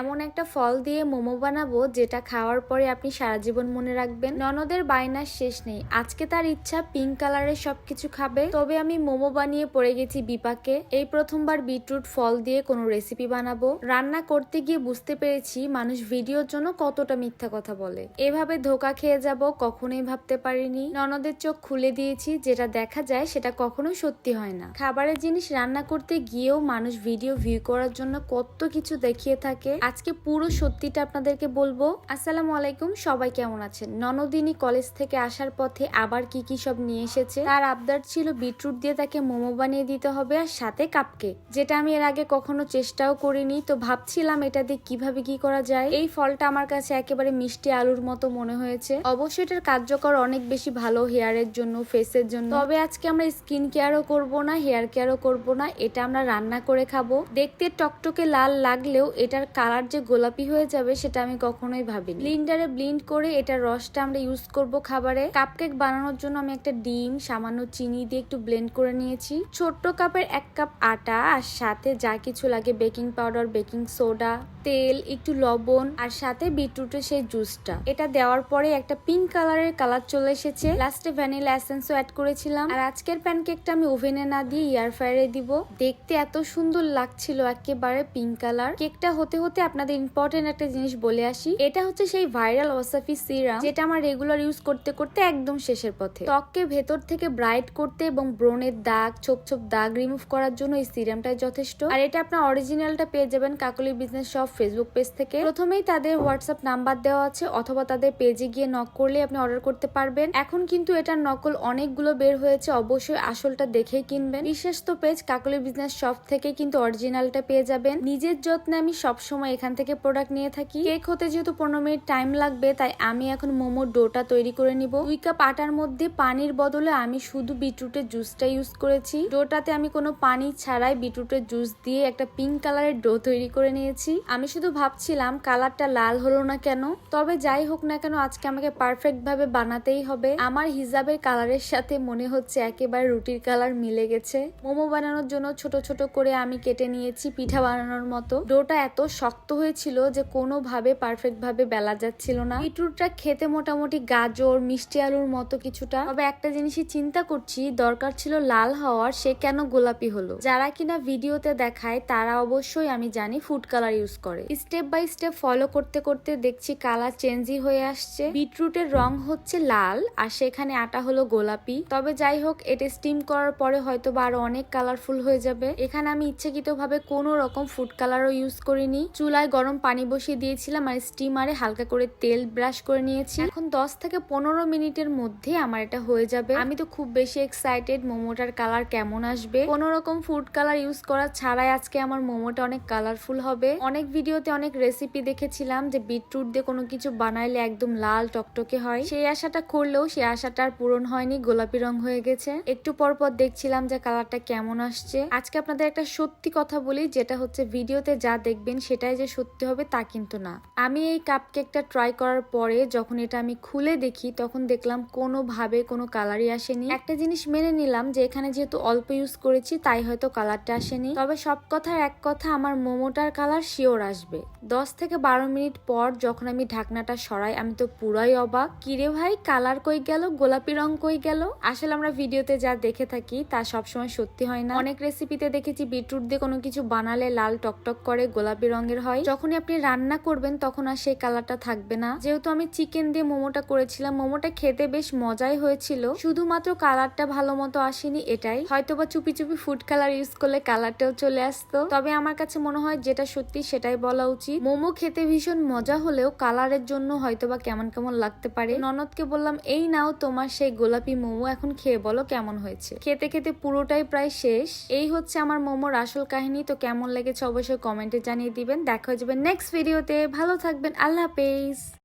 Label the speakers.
Speaker 1: এমন একটা ফল দিয়ে মোমো বানাবো যেটা খাওয়ার পরে আপনি সারা জীবন মনে রাখবেন। ননদের বায়নার শেষ নেই। আজকে তার ইচ্ছা পিঙ্ক কালারের সবকিছু খাবে। তবে আমি মোমো বানিয়ে পড়ে গেছি বিপাকে। এই প্রথমবার বিটরুট ফল দিয়ে কোনো রেসিপি বানাবো। রান্না করতে গিয়ে বুঝতে পেরেছি মানুষ ভিডিওর জন্য কতটা মিথ্যা কথা বলে। এভাবে ধোকা খেয়ে যাব কখনোই ভাবতে পারিনি। ননদের চোখ খুলে দিয়েছি যেটা দেখা যায় সেটা কখনোই সত্যি হয় না। খাবারের জিনিস রান্না করতে গিয়েও মানুষ ভিডিও ভিউ করার জন্য কত কিছু দেখিয়ে থাকে। আজকে পুরো সত্যিটা আপনাদেরকে বলব। আসসালামু আলাইকুম, সবাই কেমন আছেন? ননদিনী কলেজ থেকে আসার পথে আবার কি কি সব নিয়ে এসেছে? তার আবদার ছিল বিটরুট দিয়ে তাকে মোমো বানিয়ে দিতে হবে আর সাথে কাপকেক, যেটা আমি এর আগে কখনো চেষ্টাও করিনি। তো ভাবছিলাম এটা দিয়ে কীভাবে কি করা যায়? এই ফলটা আমার কাছে একেবারে মিষ্টি আলুর মতো মনে হয়েছে। অবশ্যই এটার কার্যকর অনেক বেশি ভালো হেয়ারের জন্য ফেসের জন্য। তবে আজকে আমরা স্কিন কেয়ারও করব না হেয়ার কেয়ারও করব না, এটা আমরা রান্না করে খাব। দেখতে টকটকে লাল লাগলেও এটার কালার যে গোলাপি হয়ে যাবে সেটা আমি কখনোই ভাবিনি। ব্লিন্ডারে ব্লিন্ড করে এটার রসটা আমরা ইউজ করব খাবারে। কাপকেক বানানোর জন্য আমি একটা ডিম, সামান্য চিনি দিয়ে একটু ব্লেন্ড করে নিয়েছি। ছোট্ট কাপের এক কাপ আটা আর সাথে যা কিছু লাগে বেকিং পাউডার বেকিং সোডা তেল, একটু লবণ আর সাথে বিটরুটের সেই জুসটা এটা দেওয়ার পরে একটা পিঙ্ক কালারের কালার চলে এসেছে। লাস্টে ভ্যানিলা এসেন্সও অ্যাড করেছিলাম। আর আজকের প্যানকেকটা আমি ওভেনে না দিয়ে এয়ার ফ্রায়ারে দিব। দেখতে এত সুন্দর লাগছিল একেবারে পিঙ্ক কালার কেকটা হতে হতে আপনাদের ইম্পর্টেন্ট একটা জিনিস বলে আসি। এটা হচ্ছে সেই ভাইরাল ওয়াসাফি সিরাম যেটা আমার রেগুলার ইউজ করতে করতে একদম শেষের পথে। ত্বককে ভেতর থেকে ব্রাইট করতে এবং ব্রণের দাগ, ছোপ ছোপ দাগ রিমুভ করার জন্য এই সিরামটাই যথেষ্ট। আর এটা আপনার অরিজিনালটা পেয়ে যাবেন Kakoli business shop Facebook page থেকে। প্রথমেই তাদের হোয়াটসঅ্যাপ নাম্বার দেওয়া আছে, অথবা তাদের পেজে গিয়ে নক করলে আপনি অর্ডার করতে পারবেন। এখন কিন্তু এটার নকল অনেকগুলো বের হয়েছে, অবশ্যই আসলটা দেখেই কিনবেন। বিশেষ তো পেজ কাকলি বিজনেস শপ থেকে কিন্তু অরিজিনালটা পেয়ে যাবেন। নিজের যত্নে আমি সবসময় এখান থেকে প্রোডাক্ট নিয়ে থাকি। কেক হতে যেহেতু পনেরো মিনিট টাইম লাগবে, তাই আমি এখন মোমোর ডোটা তৈরি করে নিব। দুই কাপ আটার মধ্যে পানির বদলে আমি শুধু বিটরুটের জুসটা ইউজ করেছি। ডোটাতে আমি কোনো পানি ছাড়াই বিটরুটের জুস দিয়ে একটা পিঙ্ক কালারের ডো তৈরি করে নিয়েছি। আমি শুধু ভাবছিলাম কালারটা লাল হলো না কেন? তবে যাই হোক না কেন আজকে আমাকে পারফেক্ট ভাবে বানাতেই হবে। আমার হিজাবের কালারের সাথে মনে হচ্ছে একেবারে রুটির কালার মিলে গেছে। মোমো বানানোর জন্য ছোট ছোট করে আমি কেটে নিয়েছি পিঠা বানানোর মতো। ডোটা এত শক্ত হয়েছিল যে কোনোভাবে পারফেক্ট ভাবে বেলা যাচ্ছিল না। বিটরুটটা খেতে মোটামুটি গাজর, মিষ্টি আলুর মতো কিছুটা। তবে একটা জিনিসই চিন্তা করছি, দরকার ছিল লাল হওয়ার, সে কেন গোলাপি হলো? যারা কিনা ভিডিওতে দেখায় তারা অবশ্যই আমি জানি ফুড কালার ইউজ করে। স্টেপ বাই স্টেপ ফলো করতে করতে দেখছি কালার চেঞ্জই হয়ে আসছে। বিটরুটের রং হচ্ছে লাল, আর সেখানে আটা হলো গোলাপি। তবে যাই হোক, এটা স্টিম করার পরে হয়তো বা আরও অনেক কালারফুল হয়ে যাবে। এখানে আমি ইচ্ছাকৃত ভাবে কোনো রকম ফুড কালারও ইউজ করিনি। চুলায় গরম পানি বসিয়ে দিয়েছিলাম আর স্টিমারে হালকা করে তেল ব্রাশ করে নিয়েছি। এখন দশ থেকে পনেরো মিনিটের মধ্যে আমার এটা হয়ে যাবে। আমি তো খুব বেশি এক্সাইটেড মোমোটার কালার কেমন আসবে। কোনো রকম ফুড কালার ইউজ করা ছাড়াই আজকে আমার মোমোটা অনেক কালারফুল হবে। অনেক ভিডিওতে অনেক রেসিপি দেখেছিলাম যে বিটরুট দিয়ে কোনো কিছু বানাইলে একদম লাল টকটকে হয়। সেই আশাটা করলেও সেই আশাটা আর পূরণ হয়নি, গোলাপি রং হয়ে গেছে। একটু পর পর দেখছিলাম যে কালারটা কেমন আসছে। আজকে আপনাদের একটা সত্যি কথা বলি, যেটা হচ্ছে ভিডিওতে যা দেখবেন সেটাই যে সত্যি হবে তা কিন্তু না। আমি এই কাপ কেকটা ট্রাই করার পরে যখন এটা আমি খুলে দেখি, তখন দেখলাম কোনোভাবে কোনো কালারই আসেনি। একটা জিনিস মেনে নিলাম যে এখানে যেহেতু অল্প ইউজ করেছি, তাই হয়তো কালারটা আসেনি। তবে সব কথার এক কথা, আমার মোমোটার কালার শিওর আসবে। দশ থেকে বারো মিনিট পর যখন আমি ঢাকনাটা সরাই, আমি তো পুরাই অবাক। কিরে ভাই, কালার কই গেল? গোলাপি রং কই গেল? আসলে আমরা ভিডিওতে যা দেখে থাকি, তা সবসময় সত্যি হয় না। অনেক রেসিপিতে দেখেছি, বিটরুট দিয়ে কোনো কিছু বানালে লাল টকটক করে গোলাপি রঙের হয়। যখনই আপনি রান্না করবেন, তখন আর সেই কালারটা থাকবে না। যেহেতু আমি চিকেন দিয়ে মোমোটা করেছিলাম, মোমোটা খেতে বেশ মজাই হয়েছিল। শুধুমাত্র কালারটা ভালো মতো আসেনি, এটাই। হয়তোবা চুপি চুপি ফুড কালার ইউজ করলে কালারটাও চলে আসতো। তবে আমার কাছে মনে হয়, যেটা সত্যি সেটাই বলা উচিত। মোমো খেতে ভীষণ মজা হলেও কালারের জন্য হয়তোবা কেমন কেমন লাগতে পারে। ননদকে বললাম, এই নাও তোমার সেই গোলাপি মোমো, এখন খেয়ে বলো কেমন হয়েছে? খেতে খেতে পুরোটাই প্রায় শেষ। এই হচ্ছে আমার মোমোর আসল কাহিনী, তো কেমন লেগেছে অবশ্যই কমেন্টে জানিয়ে দিবেন। দেখা হয়ে যাবে নেক্সট ভিডিওতে ভালো থাকবেন, আল্লাহ হাফেজ।